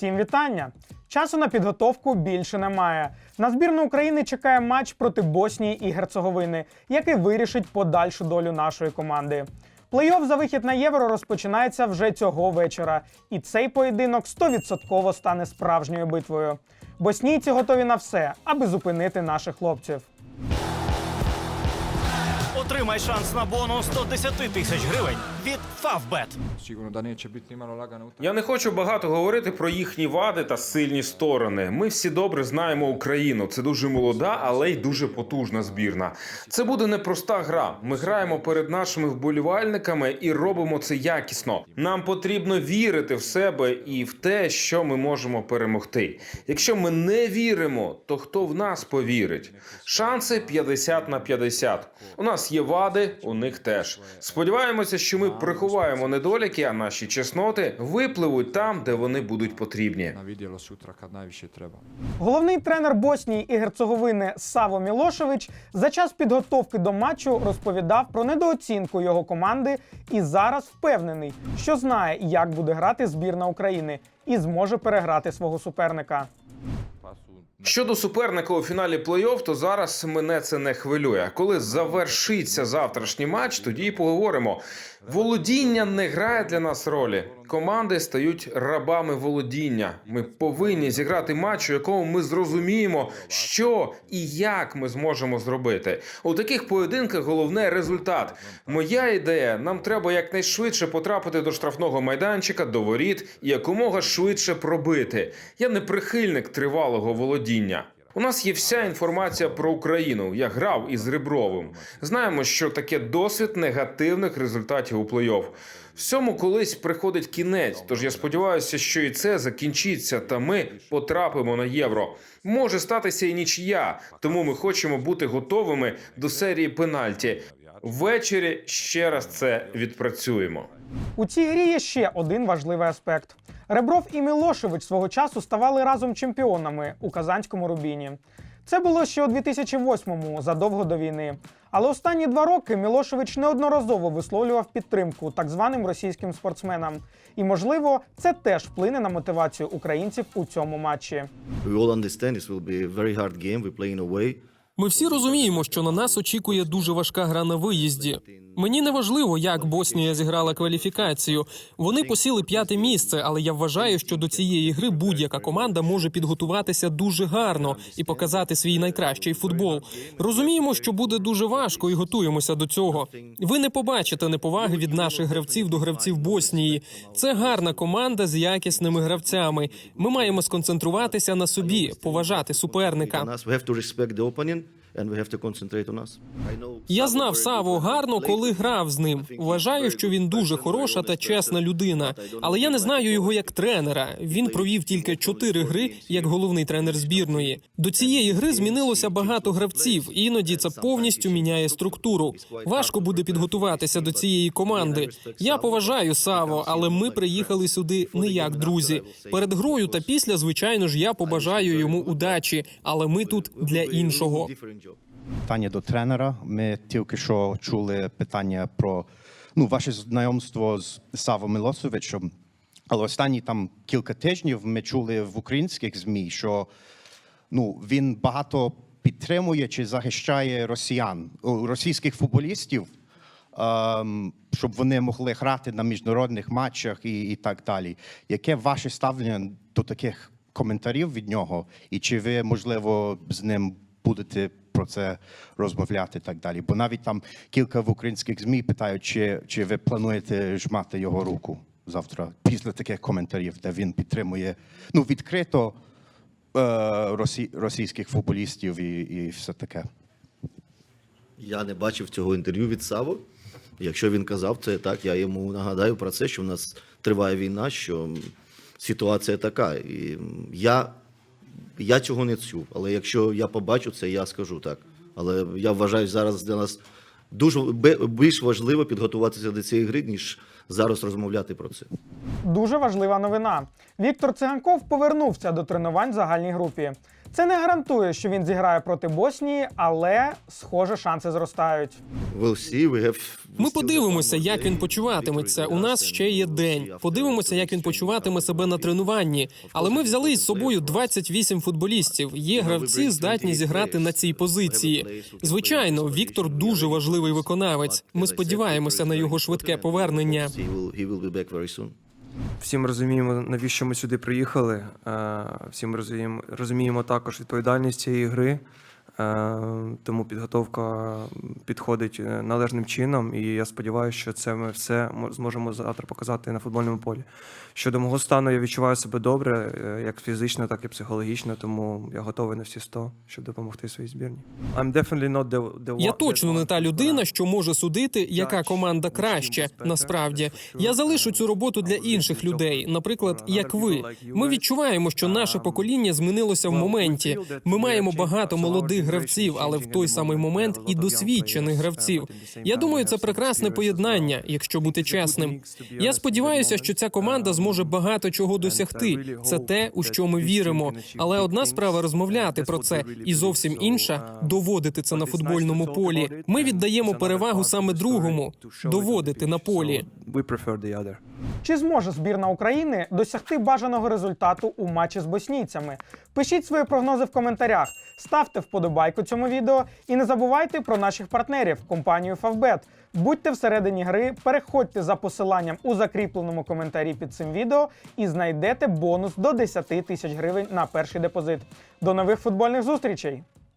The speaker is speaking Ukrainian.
Всім вітання! Часу на підготовку більше немає. На збірну України чекає матч проти Боснії і Герцеговини, який вирішить подальшу долю нашої команди. Плей-офф за вихід на євро розпочинається вже цього вечора, і цей поєдинок 100% стане справжньою битвою. Боснійці готові на все, аби зупинити наших хлопців. Отримай шанс на бонус 110 тисяч гривень від Favbet. Я не хочу багато говорити про їхні вади та сильні сторони. Ми всі добре знаємо Україну. Це дуже молода, але й дуже потужна збірна. Це буде непроста гра. Ми граємо перед нашими вболівальниками і робимо це якісно. Нам потрібно вірити в себе і в те, що ми можемо перемогти. Якщо ми не віримо, то хто в нас повірить? Шанси 50 на 50. У нас є вади, у них теж. Сподіваємося, що ми приховаємо недоліки, а наші чесноти випливуть там, де вони будуть потрібні. Головний тренер Боснії і Герцеговини Саво Мілошевич за час підготовки до матчу розповідав про недооцінку його команди і зараз впевнений, що знає, як буде грати збірна України і зможе переграти свого суперника. Щодо суперника у фіналі плей-офф, то зараз мене це не хвилює. Коли завершиться завтрашній матч, тоді і поговоримо. Володіння не грає для нас ролі. Команди стають рабами володіння. Ми повинні зіграти матч, у якому ми зрозуміємо, що і як ми зможемо зробити. У таких поєдинках головне результат. Моя ідея: нам треба якнайшвидше потрапити до штрафного майданчика, до воріт і якомога швидше пробити. Я не прихильник тривалого володіння. У нас є вся інформація про Україну. Я грав із Ребровим. Знаємо, що таке досвід негативних результатів у плей-офф. Всьому колись приходить кінець, тож я сподіваюся, що і це закінчиться, та ми потрапимо на євро. Може статися і нічия, тому ми хочемо бути готовими до серії пенальті. Ввечері ще раз це відпрацюємо. У цій грі є ще один важливий аспект. Ребров і Мілошевич свого часу ставали разом чемпіонами у казанському рубіні. Це було ще у 2008-му, задовго до війни. Але останні два роки Мілошевич неодноразово висловлював підтримку так званим російським спортсменам. І, можливо, це теж вплине на мотивацію українців у цьому матчі. We all understand this will be a very hard game. We're playing away. Ми всі розуміємо, що на нас очікує дуже важка гра на виїзді. Мені не важливо, як Боснія зіграла кваліфікацію. Вони посіли п'яте місце, але я вважаю, що до цієї гри будь-яка команда може підготуватися дуже гарно і показати свій найкращий футбол. Розуміємо, що буде дуже важко і готуємося до цього. Ви не побачите неповаги від наших гравців до гравців Боснії. Це гарна команда з якісними гравцями. Ми маємо сконцентруватися на собі, поважати суперника. Я знав Саву гарно, коли грав з ним. Вважаю, що він дуже хороша та чесна людина. Але я не знаю його як тренера. Він провів тільки чотири гри як головний тренер збірної. До цієї гри змінилося багато гравців. Іноді це повністю міняє структуру. Важко буде підготуватися до цієї команди. Я поважаю Саво, але ми приїхали сюди не як друзі. Перед грою та після, звичайно ж, я побажаю йому удачі, але ми тут для іншого. Питання до тренера. Ми тільки що чули питання про ну, ваше знайомство з Саво Милосовичем. Але останні там кілька тижнів ми чули в українських ЗМІ, що ну, він багато підтримує чи захищає росіян, російських футболістів, ем, щоб вони могли грати на міжнародних матчах і, і так далі. Яке ваше ставлення до таких коментарів від нього? І чи ви, можливо, з ним будете про це розмовляти і так далі? Бо навіть там кілька в українських ЗМІ питають, чи, чи ви плануєте жмати його руку завтра після таких коментарів, де він підтримує ну, відкрито е, росі, російських футболістів і, і все таке. Я не бачив цього інтерв'ю від Саво. Якщо він казав це так, я йому нагадаю про це, що в нас триває війна, що ситуація така. І я, я цього не чув. Але якщо я побачу це, я скажу так. Але я вважаю, зараз для нас дуже більш важливо підготуватися до цієї гри, ніж зараз розмовляти про це. Дуже важлива новина. Віктор Циганков повернувся до тренувань в загальній групі. Це не гарантує, що він зіграє проти Боснії, але схоже, шанси зростають. We'll see, we Ми подивимося, як він почуватиметься. У нас ще є день. Подивимося, як він почуватиме себе на тренуванні. Але ми взяли із собою 28 футболістів. Є гравці, здатні зіграти на цій позиції. Звичайно, Віктор дуже важливий виконавець. Ми сподіваємося на його швидке повернення. Всі ми розуміємо, навіщо ми сюди приїхали. Е, Всі ми розуміємо, розуміємо також відповідальність цієї гри. Е, Тому підготовка підходить е, належним чином, і я сподіваюся, що це ми все мо- зможемо завтра показати на футбольному полі. Щодо мого стану, я відчуваю себе добре, е, як фізично, так і психологічно, тому я готовий на всі 100, щоб допомогти своїй збірні. I'm definitely not the, the Я точно не та людина, що може судити, яка команда краще. Насправді я залишу цю роботу для інших людей, наприклад, як ви. Ми відчуваємо, що наше покоління змінилося в моменті. Ми маємо багато молодих гравців, але в той самий момент і досвідчених гравців. Я думаю, це прекрасне поєднання, якщо бути чесним. Я сподіваюся, що ця команда зможе багато чого досягти. Це те, у що ми віримо. Але одна справа розмовляти про це, і зовсім інша доводити це на футбольному полі. Ми віддаємо перевагу саме другому доводити на полі. We prefer the other. Чи зможе збірна України досягти бажаного результату у матчі з боснійцями? Пишіть свої прогнози в коментарях, ставте вподобайку цьому відео і не забувайте про наших партнерів компанію Favbet. Будьте всередині гри, переходьте за посиланням у закріпленому коментарі під цим відео і знайдете бонус до 10 тисяч гривень на перший депозит. До нових футбольних зустрічей!